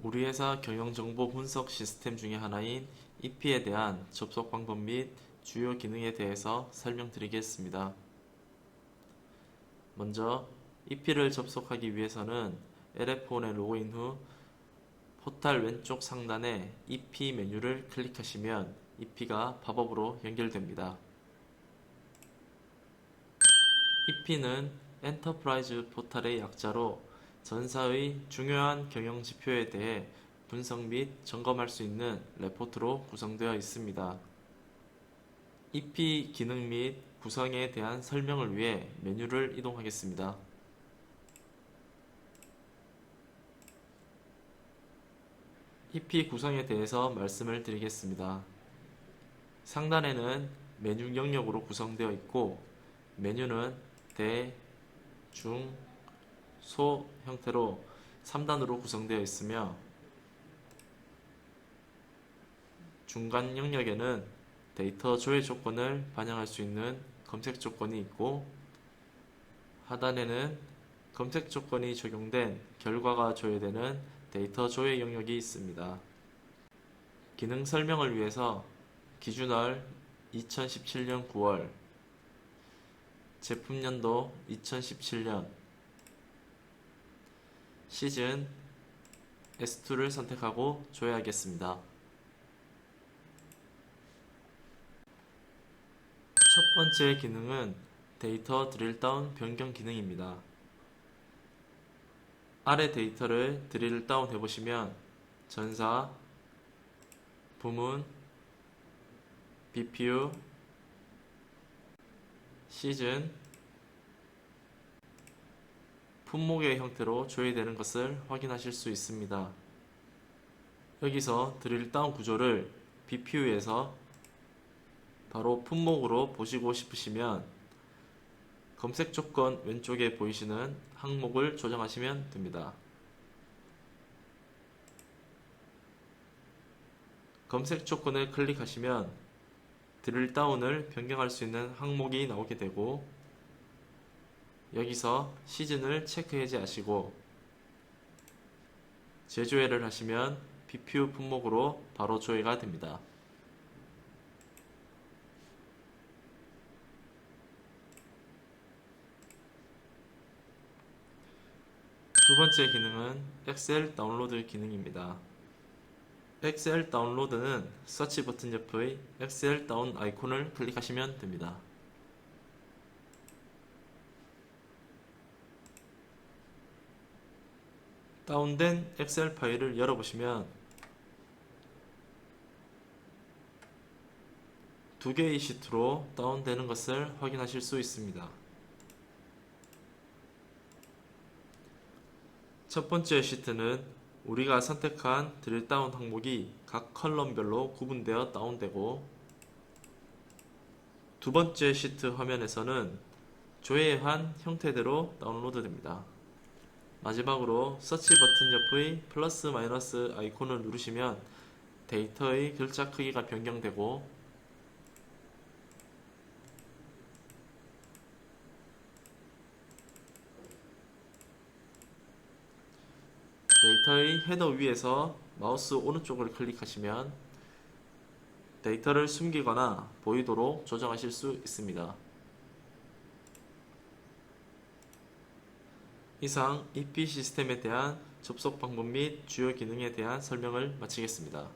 우리 회사 경영정보 분석 시스템 중에 하나인 EP에 대한 접속 방법 및 주요 기능에 대해서 설명드리겠습니다. 먼저 EP를 접속하기 위해서는 LF1에 로그인 후 포탈 왼쪽 상단에 EP 메뉴를 클릭하시면 EP가 팝업으로 연결됩니다. EP는 엔터프라이즈 포탈의 약자로 전사의 중요한 경영 지표에 대해 분석 및 점검할 수 있는 레포트로 구성되어 있습니다. EP 기능 및 구성에 대한 설명을 위해 메뉴를 이동하겠습니다. EP 구성에 대해서 말씀을 드리겠습니다. 상단에는 메뉴 영역으로 구성되어 있고 메뉴는 대, 중, 소 형태로 3단으로 구성되어 있으며 중간 영역에는 데이터 조회 조건을 반영할 수 있는 검색 조건이 있고 하단에는 검색 조건이 적용된 결과가 조회되는 데이터 조회 영역이 있습니다. 기능 설명을 위해서 기준월 2017년 9월 제품 연도 2017년 시즌 S2를 선택하고 조회하겠습니다. 첫 번째 기능은 데이터 드릴다운 변경 기능입니다. 아래 데이터를 드릴 다운 해보시면 전사, 부문, BPU, 시즌, 품목의 형태로 조회되는 것을 확인하실 수 있습니다. 여기서 드릴 다운 구조를 BPU에서 바로 품목으로 보시고 싶으시면 검색 조건 왼쪽에 보이시는 항목을 조정하시면 됩니다. 검색 조건을 클릭하시면 드릴 다운을 변경할 수 있는 항목이 나오게 되고 여기서 시즌을 체크 해제하시고 재조회를 하시면 BPU 품목으로 바로 조회가 됩니다. 두 번째 기능은 엑셀 다운로드 기능입니다. 엑셀 다운로드는 서치 버튼 옆의 엑셀 다운 아이콘을 클릭하시면 됩니다. 다운된 엑셀 파일을 열어보시면 두 개의 시트로 다운되는 것을 확인하실 수 있습니다. 첫 번째 시트는 우리가 선택한 드릴 다운 항목이 각 컬럼별로 구분되어 다운되고 두 번째 시트 화면에서는 조회한 형태대로 다운로드됩니다. 마지막으로 서치 버튼 옆의 플러스 마이너스 아이콘을 누르시면 데이터의 글자 크기가 변경되고 데이터의 헤더 위에서 마우스 오른쪽을 클릭하시면 데이터를 숨기거나 보이도록 조정하실 수 있습니다. 이상 EP 시스템에 대한 접속 방법 및 주요 기능에 대한 설명을 마치겠습니다.